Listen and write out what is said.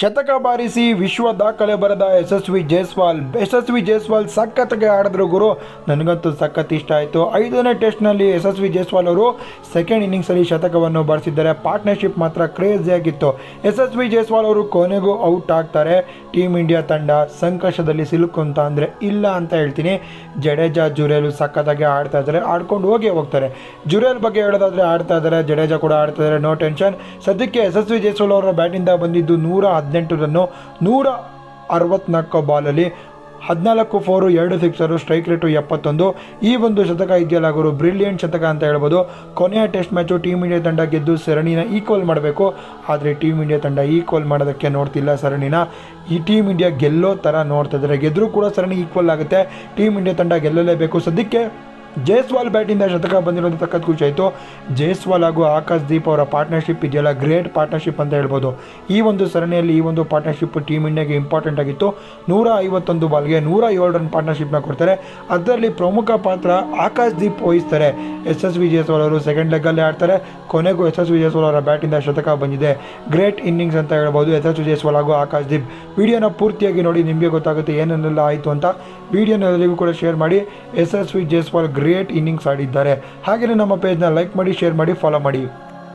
ಶತಕ ಬಾರಿಸಿ ವಿಶ್ವ ದಾಖಲೆ ಬರೆದ ಯಶಸ್ವಿ ಜೈಸ್ವಾಲ್ ಯಶಸ್ವಿ ಜೈಸ್ವಾಲ್ ಸಖತ್ಗೆ ಆಡಿದ್ರು ಗುರು. ನನಗಂತೂ ಸಖತ್ ಇಷ್ಟ ಆಯಿತು. ಐದನೇ ಟೆಸ್ಟ್ನಲ್ಲಿ ಯಶಸ್ವಿ ಜೈಸ್ವಾಲ್ ಅವರು ಸೆಕೆಂಡ್ ಇನ್ನಿಂಗ್ಸಲ್ಲಿ ಶತಕವನ್ನು ಬಾರಿಸಿದ್ದಾರೆ. ಪಾರ್ಟ್ನರ್ಶಿಪ್ ಮಾತ್ರ ಕ್ರೇಜಿಯಾಗಿತ್ತು ಯಶಸ್ವಿ ಜೈಸ್ವಾಲ್ ಅವರು ಕೊನೆಗೂ ಔಟ್ ಆಗ್ತಾರೆ. ಟೀಮ್ ಇಂಡಿಯಾ ತಂಡ ಸಂಕಷ್ಟದಲ್ಲಿ ಸಿಲುಕುಂತ ಅಂದರೆ ಇಲ್ಲ ಅಂತ ಹೇಳ್ತೀನಿ. ಜಡೇಜಾ, ಜುರೇಲು ಸಖತ್ತಾಗಿ ಆಡ್ತಾ ಇದ್ದಾರೆ. ಆಡ್ಕೊಂಡು ಹೋಗಿ ಹೋಗ್ತಾರೆ. ಜುರೇಲ್ ಬಗ್ಗೆ ಹೇಳೋದಾದರೆ ಆಡ್ತಾ ಇದ್ದಾರೆ. ಜಡೇಜಾ ಕೂಡ ಆಡ್ತಾ ಇದ್ದಾರೆ. ನೋ ಟೆನ್ಷನ್ ಸದ್ಯಕ್ಕೆ ಯಶಸ್ವಿ ಜೈಸ್ವಾಲ್ ಅವರ ಬ್ಯಾಟಿಂದ ಬಂದಿದ್ದು ನೂರ ಹದಿನೆಂಟು ರನ್ನು ನೂರ ಅರವತ್ನಾಲ್ಕು ಬಾಲಲ್ಲಿ ಹದಿನಾಲ್ಕು ಫೋರು ಎರಡು ಸಿಕ್ಸರು ಸ್ಟ್ರೈಕ್ ರೇಟು ಎಪ್ಪತ್ತೊಂದು. ಈ ಒಂದು ಶತಕ ಇದೆಯಲ್ಲ ಗುರು ಬ್ರಿಲಿಯಂಟ್ ಶತಕ ಅಂತ ಹೇಳ್ಬೋದು. ಕೊನೆಯ ಟೆಸ್ಟ್ ಮ್ಯಾಚು ಟೀಮ್ ಇಂಡಿಯಾ ತಂಡ ಗೆದ್ದು ಸರಣಿನ ಈಕ್ವಲ್ ಮಾಡಬೇಕು. ಆದರೆ ಟೀಮ್ ಇಂಡಿಯಾ ತಂಡ ಈಕ್ವಲ್ ಮಾಡೋದಕ್ಕೆ ನೋಡ್ತಿಲ್ಲ ಸರಣಿನ. ಈ ಟೀಮ್ ಇಂಡಿಯಾ ಗೆಲ್ಲೋ ಥರ ನೋಡ್ತಾ ಇದ್ದಾರೆ. ಗೆದ್ದರೂ ಕೂಡ ಸರಣಿ ಈಕ್ವಲ್ ಆಗುತ್ತೆ. ಟೀಮ್ ಇಂಡಿಯಾ ತಂಡ ಗೆಲ್ಲಲೇಬೇಕು. ಸದ್ಯಕ್ಕೆ ಜೈಸ್ವಾಲ್ ಬ್ಯಾಟಿಂದ ಶತಕ ಬಂದಿರೋದು ಖುಷಿ ಆಯಿತು. ಜೈಸ್ವಾಲ್ ಹಾಗೂ ಆಕಾಶ್ ದೀಪ್ ಅವರ ಪಾರ್ಟ್ನರ್ಶಿಪ್ ಇದೆಯಲ್ಲ? ಗ್ರೇಟ್ ಪಾರ್ಟ್ನರ್ಶಿಪ್ ಅಂತ ಹೇಳ್ಬೋದು. ಈ ಒಂದು ಸರಣಿಯಲ್ಲಿ ಈ ಒಂದು ಪಾರ್ಟ್ನರ್ಶಿಪ್ ಟೀಮ್ ಇಂಡಿಯಾಗೆ ಇಂಪಾರ್ಟೆಂಟ್ ಆಗಿತ್ತು. ನೂರ ಐವತ್ತೊಂದು ಬಾಲ್ಗೆ ನೂರ ಏಳು ರನ್ ಪಾರ್ಟ್ನರ್ಶಿಪ್ನ ಕೊಡ್ತಾರೆ. ಅದರಲ್ಲಿ ಪ್ರಮುಖ ಪಾತ್ರ ಆಕಾಶ್ ದೀಪ್ ವಹಿಸ್ತಾರೆ. ಎಸ್ ಎಸ್ ವಿ ಜೈಸ್ವಾಲ್ ಅವರು ಸೆಕೆಂಡ್ ಲೆಗ್ಗಲ್ಲೇ ಆಡ್ತಾರೆ. ಕೊನೆಗೂ ಎಸ್ ಎಸ್ ವಿ ಜೈಸ್ವಾಲ್ ಅವರ ಬ್ಯಾಟಿಂದ ಶತಕ ಬಂದಿದೆ. ಗ್ರೇಟ್ ಇನ್ನಿಂಗ್ಸ್ ಅಂತ ಹೇಳ್ಬೋದು ಎಸ್ ಎಸ್ ವಿ ಜೈಸ್ವಾಲ್ ಹಾಗೂ ಆಕಾಶ್ ದೀಪ್. ವಿಡಿಯೋನ ಪೂರ್ತಿಯಾಗಿ ನೋಡಿ ನಿಮಗೆ ಗೊತ್ತಾಗುತ್ತೆ ಏನೇನೆಲ್ಲ ಆಯಿತು ಅಂತ. ವಿಡಿಯೋನ ಎಲ್ಲರಿಗೂ ಕೂಡ ಶೇರ್ ಮಾಡಿ. S S V Jaiswal great innings ಆಡಿದ್ದಾರೆ ಹಾಗೆಯೇ ನಮ್ಮ ಪೇಜ್ನ ಲೈಕ್ ಮಾಡಿ ಶೇರ್ ಮಾಡಿ ಫಾಲೋ ಮಾಡಿ.